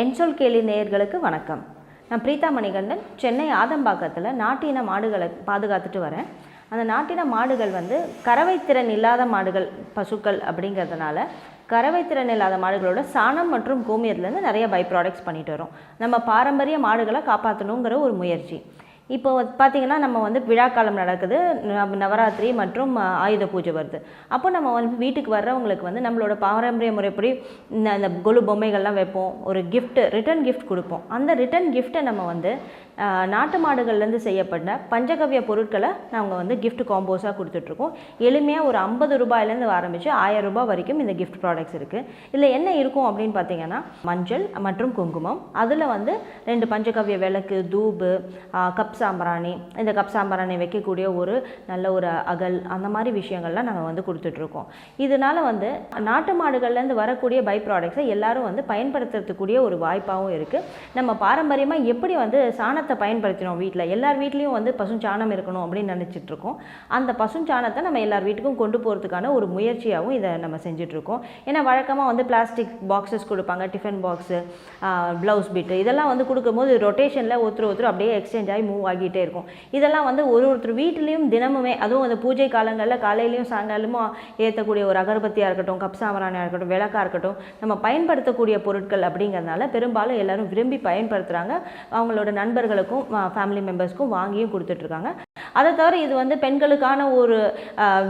என்சொல் கேலி நேயர்களுக்கு வணக்கம். நான் பிரீதா மணிகண்டன் சென்னை ஆதம்பாக்கத்தில் நாட்டின மாடுகளை பாதுகாத்துட்டு வரேன். அந்த நாட்டின மாடுகள் வந்து கறவைத்திறன் இல்லாத மாடுகள் பசுக்கள் அப்படிங்கிறதுனால கறவைத்திறன் இல்லாத மாடுகளோட சாணம் மற்றும் கோமியத்துலேருந்து நிறைய பை ப்ராடக்ட்ஸ் பண்ணிட்டு வரோம். நம்ம பாரம்பரிய மாடுகளை காப்பாற்றணுங்கிற ஒரு முயற்சி. இப்போ பார்த்தீங்கன்னா நம்ம வந்து விழாக்காலம் நடக்குது நவராத்திரி மற்றும் ஆயுத பூஜை வருது. அப்போ நம்ம வந்து வீட்டுக்கு வர்றவங்களுக்கு வந்து நம்மளோட பாரம்பரிய முறைப்படி இந்த இந்த கொலு பொம்மைகள்லாம் வைப்போம். ஒரு கிஃப்ட்டு ரிட்டர்ன் கிஃப்ட் கொடுப்போம். அந்த ரிட்டர்ன் கிஃப்ட்டை நம்ம வந்து நாட்டு மாடுகள்லேருந்து செய்யப்பட்ட பஞ்சகவ்ய பொருட்களை நாங்கள் வந்து கிஃப்ட் காம்போஸாக கொடுத்துட்ருக்கோம். எளிமையாக ஒரு ஐம்பது ரூபாயிலேருந்து ஆரம்பித்து ஆயிரம் ரூபாய் வரைக்கும் இந்த கிஃப்ட் ப்ராடக்ட்ஸ் இருக்குது இதில் என்ன இருக்கும் அப்படின்னு பார்த்தீங்கன்னா மஞ்சள் மற்றும் குங்குமம். அதில் வந்து ரெண்டு பஞ்சகவ்ய விளக்கு தூபு கப்ஸ் சாம்பிராணி இந்த கப் சாம்பிராணி வைக்கக்கூடிய ஒரு நல்ல ஒரு அகல் அந்த மாதிரி விஷயங்கள்லாம் நாங்கள் வந்து கொடுத்துட்ருக்கோம். இதனால வந்து நாட்டு மாடுகள்லேருந்து வரக்கூடிய பை ப்ராடக்ட்ஸை எல்லாரும் வந்து பயன்படுத்துறதுக்கூடிய ஒரு வாய்ப்பாகவும் இருக்குது நம்ம பாரம்பரியமாக எப்படி வந்து சாணத்தை பயன்படுத்தினோம் வீட்டில் எல்லார் வீட்லேயும் வந்து பசுஞ்சாணம் இருக்கணும் அப்படின்னு நினச்சிட்ருக்கோம். அந்த பசுஞ்சாணத்தை நம்ம எல்லார் வீட்டுக்கும் கொண்டு போகிறதுக்கான ஒரு முயற்சியாகவும் இதை நம்ம செஞ்சிட்ருக்கோம். ஏன்னா வழக்கமாக வந்து பிளாஸ்டிக் பாக்ஸஸ் கொடுப்பாங்க டிஃபன் பாக்ஸு ப்ளவுஸ் பிட்டு இதெல்லாம் வந்து கொடுக்கும்போது ரொட்டேஷனில் ஒருத்தர் ஒருத்தர் அப்படியே எக்ஸ்சேஞ்ச் ஆகி மூவ் ஆகிட்டே இருக்கும். இதெல்லாம் வந்து ஒரு ஒருத்தர் வீட்லேயும் தினமுமே அதுவும் அந்த பூஜை காலங்களில் காலையிலையும் சாயங்காலமும் ஏற்றக்கூடிய ஒரு அகர்பத்தியாக இருக்கட்டும் கப் சாம்பிராணியாக இருக்கட்டும் விளக்காக இருக்கட்டும் நம்ம பயன்படுத்தக்கூடிய பொருட்கள் அப்படிங்கிறதுனால பெரும்பாலும் எல்லாரும் விரும்பி பயன்படுத்துகிறாங்க அவங்களோட நண்பர்களுக்கும் ஃபேமிலி மெம்பர்ஸ்க்கும் வாங்கியும் கொடுத்துட்ருக்காங்க அதை தவிர இது வந்து பெண்களுக்கான ஒரு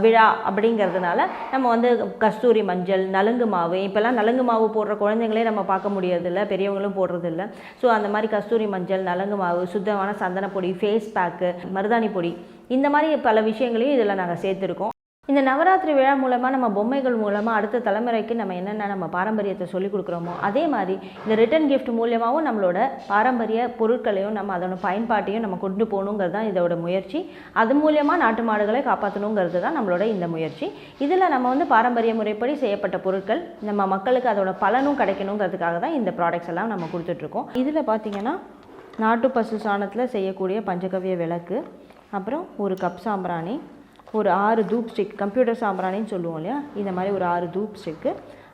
விழா அப்படிங்கிறதுனால நம்ம வந்து கஸ்தூரி மஞ்சள் நலுங்கு மாவு இப்போல்லாம் நலுங்கு மாவு போடுற குழந்தைங்களே நம்ம பார்க்க முடியறதில்ல பெரியவங்களும் போடுறதில்ல. ஸோ அந்த மாதிரி கஸ்தூரி மஞ்சள் நலுங்கு மாவு சுத்தமான சந்தன பொடி ஃபேஸ் பேக்கு மருதாணி பொடி இந்த மாதிரி பல விஷயங்களையும் இதில் நாங்கள் சேர்த்துருக்கோம். இந்த நவராத்திரி விழா மூலமாக நம்ம பொம்மைகள் மூலமாக அடுத்த தலைமுறைக்கு நம்ம என்னென்ன நம்ம பாரம்பரியத்தை சொல்லிக் கொடுக்குறோமோ அதே மாதிரி இந்த ரிட்டர்ன் கிஃப்ட் மூலியமாகவும் நம்மளோட பாரம்பரிய பொருட்களையும் நம்ம அதோட பயன்பாட்டையும் நம்ம கொண்டு போகணுங்கிறது தான் இதோட முயற்சி. அது மூலியமாக நாட்டு மாடுகளை காப்பாற்றணுங்கிறது தான் நம்மளோட இந்த முயற்சி. இதில் நம்ம வந்து பாரம்பரிய முறைப்படி செய்யப்பட்ட பொருட்கள் நம்ம மக்களுக்கு அதோட பலனும் கிடைக்கணுங்கிறதுக்காக தான் இந்த ப்ராடக்ட்ஸ் எல்லாம் நம்ம கொடுத்துட்ருக்கோம் இதில் பார்த்தீங்கன்னா நாட்டு பசு சாணத்தில் செய்யக்கூடிய பஞ்சகவ்ய விளக்கு அப்புறம் ஒரு கப் சாம்பிராணி ஒரு ஆறு தூப் ஸ்டிக் கம்ப்யூட்டர் சாம்பிராணின்னு சொல்லுவோம் இல்லையா? இந்த மாதிரி ஒரு ஆறு தூப் ஸ்டிக்கு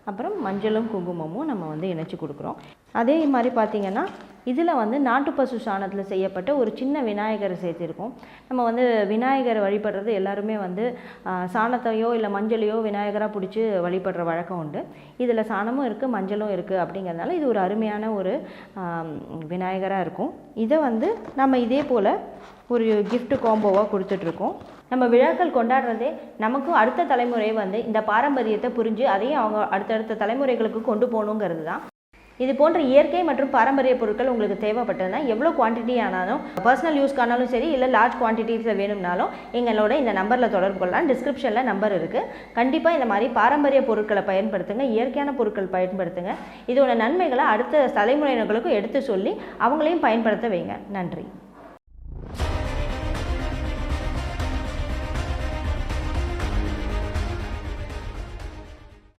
அப்புறம் மஞ்சளும் குங்குமமும் நம்ம வந்து இணைச்சி கொடுக்குறோம். அதே மாதிரி பார்த்திங்கன்னா இதில் வந்து நாட்டு பசு சாணத்தில் செய்யப்பட்ட ஒரு சின்ன விநாயகரை சேர்த்துருக்கோம். நம்ம வந்து விநாயகரை வழிபடுறது எல்லாருமே வந்து சாணத்தையோ இல்லை மஞ்சளையோ விநாயகராக பிடிச்சி வழிபடுற வழக்கம் உண்டு. இதில் சாணமும் இருக்குது மஞ்சளும் இருக்குது அப்படிங்கிறதுனால இது ஒரு அருமையான ஒரு விநாயகராக இருக்கும். இதை வந்து நம்ம இதே போல் ஒரு கிஃப்ட் காம்போவாக கொடுத்துட்ருக்கோம் நம்ம விழாக்கள் கொண்டாடுறதே நமக்கும் அடுத்த தலைமுறை வந்து இந்த பாரம்பரியத்தை புரிஞ்சு அதையும் அவங்க அடுத்தடுத்த தலைமுறைகளுக்கு கொண்டு போகணுங்கிறது தான் இது போன்ற இயற்கை மற்றும் பாரம்பரிய பொருட்கள் உங்களுக்கு தேவைப்பட்டதுன்னா எவ்வளோ குவான்டிட்டி ஆனாலும் பர்சனல் யூஸ்க்கானாலும் சரி இல்லை லார்ஜ் குவான்டிட்டிஸில் வேணும்னாலும் எங்களோட இந்த நம்பரில் தொடர்பு கொள்ளலாம். டிஸ்கிரிப்ஷனில் நம்பர் இருக்குது கண்டிப்பாக இந்த மாதிரி பாரம்பரிய பொருட்களை பயன்படுத்துங்க இயற்கையான பொருட்கள் பயன்படுத்துங்க. இதோட நன்மைகளை அடுத்த தலைமுறையினர்களுக்கும் எடுத்து சொல்லி அவங்களையும் பயன்படுத்த வைங்க. நன்றி.